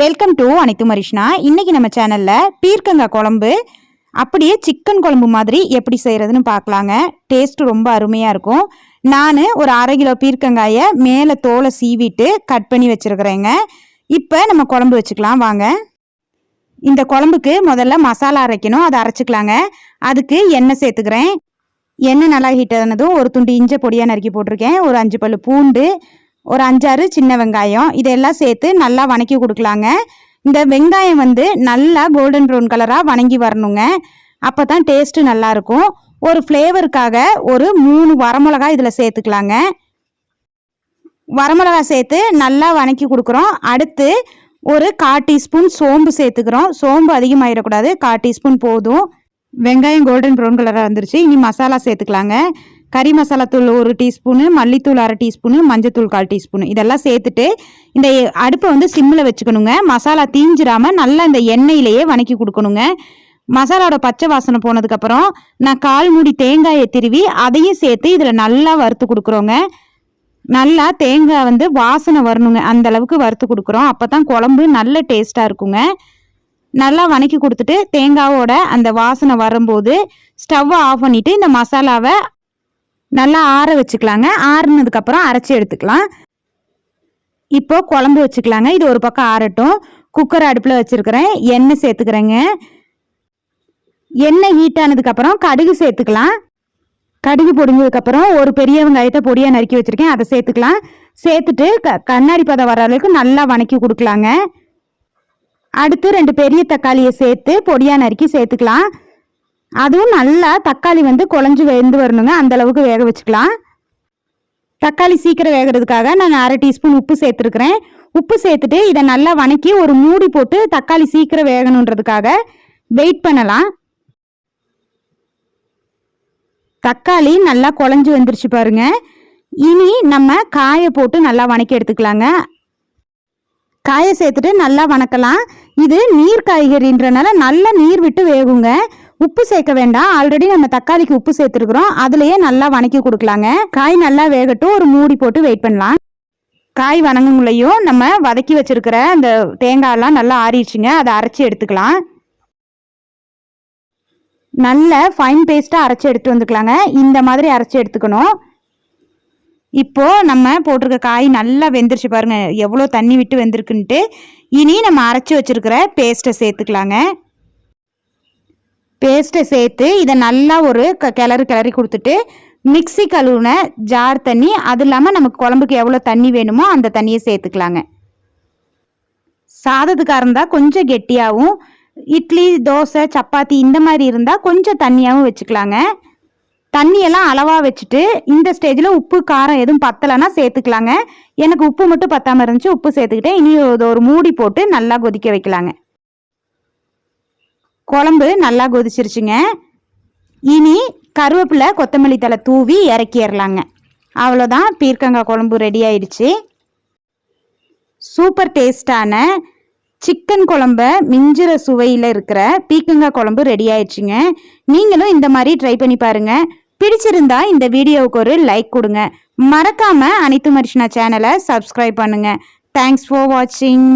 Welcome to அனைத்து மரிஷ்னா இன்னைக்கு நம்ம சேனலில் பீர்க்கங்காய் குழம்பு அப்படியே சிக்கன் குழம்பு மாதிரி எப்படி செய்கிறதுன்னு பார்க்கலாங்க. டேஸ்ட் ரொம்ப அருமையாக இருக்கும். நான் ஒரு அரை கிலோ பீர்க்கங்காயை மேலே தோலை சீவிட்டு கட் பண்ணி வச்சுருக்குறேங்க. இப்போ நம்ம குழம்பு வச்சுக்கலாம் வாங்க. இந்த குழம்புக்கு முதல்ல மசாலா அரைக்கணும் அதை அரைச்சிக்கலாங்க. அதுக்கு எண்ணெய் சேர்த்துக்கிறேன். எண்ணெய் நல்லா ஹீட் ஆனதும் ஒரு துண்டு இஞ்ச பொடியாக நறுக்கி போட்டிருக்கேன். ஒரு அஞ்சு பல்லு பூண்டு ஒரு அஞ்சாறு சின்ன வெங்காயம் இதெல்லாம் சேர்த்து நல்லா வணக்கி கொடுக்கலாங்க. இந்த வெங்காயம் வந்து நல்லா கோல்டன் ப்ரௌன் கலராக வணங்கி வரணுங்க. அப்போ தான் டேஸ்ட்டு நல்லாயிருக்கும் ஒரு ஃப்ளேவருக்காக ஒரு மூணு வரமிளகா இதில் சேர்த்துக்கலாங்க. வரமிளகா சேர்த்து நல்லா வணக்கி கொடுக்குறோம். அடுத்து ஒரு கால் டீஸ்பூன் சோம்பு சேர்த்துக்கிறோம். சோம்பு அதிகமாகிடக்கூடாது கால் டீஸ்பூன் போதும். வெங்காயம் கோல்டன் ப்ரௌன் கலராக வந்துருச்சு இனி மசாலா சேர்த்துக்கலாங்க. கறி மசாலா தூள் ஒரு டீஸ்பூனு மல்லித்தூள் அரை டீஸ்பூனு மஞ்சத்தூள் கால் டீஸ்பூனு. இதெல்லாம் சேர்த்துட்டு இந்த அடுப்பை வந்து சிம்மில் வச்சுக்கணுங்க. மசாலா தீஞ்சிராமல் நல்லா இந்த எண்ணெயிலேயே வணக்கி கொடுக்கணுங்க. மசாலாவோட பச்சை வாசனை போனதுக்கப்புறம் நான் கால் மூடி தேங்காயை திருவி அதையும் சேர்த்து இதில் நல்லா வறுத்து கொடுக்குறோங்க. நல்லா தேங்காய் வந்து வாசனை வரணுங்க. அந்த அளவுக்கு வறுத்து கொடுக்குறோம். அப்போ தான் குழம்பு நல்ல டேஸ்ட்டாக இருக்குங்க. நல்லா வணக்கி கொடுத்துட்டு தேங்காவோட அந்த வாசனை வரும்போது ஸ்டவ்வை ஆஃப் பண்ணிவிட்டு இந்த மசாலாவை நல்லா ஆற வச்சுக்கலாங்க. ஆறுனதுக்கப்புறம் அரைச்சி எடுத்துக்கலாம். இப்போ குழம்பு வச்சுக்கலாங்க. இது ஒரு பக்கம் ஆறட்டும். குக்கர் அடுப்பில் வச்சுருக்கிறேன். எண்ணெய் சேர்த்துக்கிறேங்க. எண்ணெய் ஹீட் ஆனதுக்கப்புறம் கடுகு சேர்த்துக்கலாம். கடுகு பொடிஞ்சதுக்கப்புறம் ஒரு பெரிய வெங்காயத்தை பொடியாக நறுக்கி வச்சுருக்கேன். அதை சேர்த்துக்கலாம். சேர்த்துட்டு க கண்ணாடி பதம் வர அளவுக்கு நல்லா வணக்கி கொடுக்கலாங்க. அடுத்து ரெண்டு பெரிய தக்காளியை சேர்த்து பொடியாக நறுக்கி சேர்த்துக்கலாம். அதுவும் நல்லா தக்காளி வந்து குழஞ்சி வெந்து வரணுங்க. அந்தளவுக்கு வேக வச்சுக்கலாம். தக்காளி சீக்கிரம் வேகிறதுக்காக நான் அரை டீஸ்பூன் உப்பு சேர்த்துருக்குறேன். உப்பு சேர்த்துட்டு இதை நல்லா வணக்கி ஒரு மூடி போட்டு தக்காளி சீக்கிரம் வேகணுன்றதுக்காக வெயிட் பண்ணலாம். தக்காளி நல்லா குழஞ்சி வந்துருச்சு பாருங்க. இனி நம்ம காயை போட்டு நல்லா வணக்கி எடுத்துக்கலாங்க. காயை சேர்த்துட்டு நல்லா வணக்கலாம். இது நீர் காய்கறின்றனால நல்லா நீர் விட்டு வேகுங்க. உப்பு சேர்க்க வேண்டாம். ஆல்ரெடி நம்ம தக்காளிக்கு உப்பு சேர்த்துருக்குறோம். அதுலேயே நல்லா வணக்கி கொடுக்கலாங்க. காய் நல்லா வேகட்டும். ஒரு மூடி போட்டு வெயிட் பண்ணலாம். காய் வணங்குங்களையும் நம்ம வதக்கி வச்சிருக்கிற அந்த தேங்காயெல்லாம் நல்லா ஆறிடுச்சுங்க. அதை அரைச்சி எடுத்துக்கலாம். நல்ல ஃபைன் பேஸ்ட்டாக அரைச்சி எடுத்து வந்துக்கலாங்க. இந்த மாதிரி அரைச்சி எடுத்துக்கணும். இப்போது நம்ம போட்டிருக்க காய் நல்லா வெந்துருச்சு பாருங்கள் எவ்வளோ தண்ணி விட்டு வெந்திருக்குன்ட்டு. இனி நம்ம அரைச்சி வச்சிருக்கிற பேஸ்ட்டை சேர்த்துக்கலாங்க. பேஸ்ட்டை சேர்த்து இதை நல்லா ஒரு க கிளறு கிளறி கொடுத்துட்டு மிக்சி கழுவுன ஜார் தண்ணி அது இல்லாமல் நமக்கு குழம்புக்கு எவ்வளோ தண்ணி வேணுமோ அந்த தண்ணியை சேர்த்துக்கலாங்க. சாதத்துக்காக இருந்தால் கொஞ்சம் கெட்டியாகவும் இட்லி தோசை சப்பாத்தி இந்த மாதிரி இருந்தால் கொஞ்சம் தண்ணியாகவும் வச்சுக்கலாங்க. தண்ணியெல்லாம் அளவாக வச்சுட்டு இந்த ஸ்டேஜில் உப்பு காரம் எதுவும் பத்தலைன்னா சேர்த்துக்கலாங்க. எனக்கு உப்பு மட்டும் பத்தாமல் இருந்துச்சு உப்பு சேர்த்துக்கிட்டேன். இனி ஒரு மூடி போட்டு நல்லா கொதிக்க வைக்கலாங்க. குழம்பு நல்லா கொதிச்சிருச்சுங்க. இனி கருவேப்பிலை கொத்தமல்லி தலை தூவி இறக்கிடலாங்க அவ்வளோதான் பீர்க்கங்காய் குழம்பு ரெடி ஆயிடுச்சு. சூப்பர் டேஸ்டான சிக்கன் குழம்ப மிஞ்சிற சுவையில் இருக்கிற பீக்கங்காய் குழம்பு ரெடி ஆயிடுச்சுங்க. நீங்களும் இந்த மாதிரி ட்ரை பண்ணி பாருங்கள் பிடிச்சிருந்தா இந்த வீடியோவுக்கு ஒரு லைக் கொடுங்க. மறக்காமல் அனைத்து மரிஷனா சேனலை சப்ஸ்கிரைப் பண்ணுங்க. தேங்க்ஸ் ஃபார் வாட்சிங்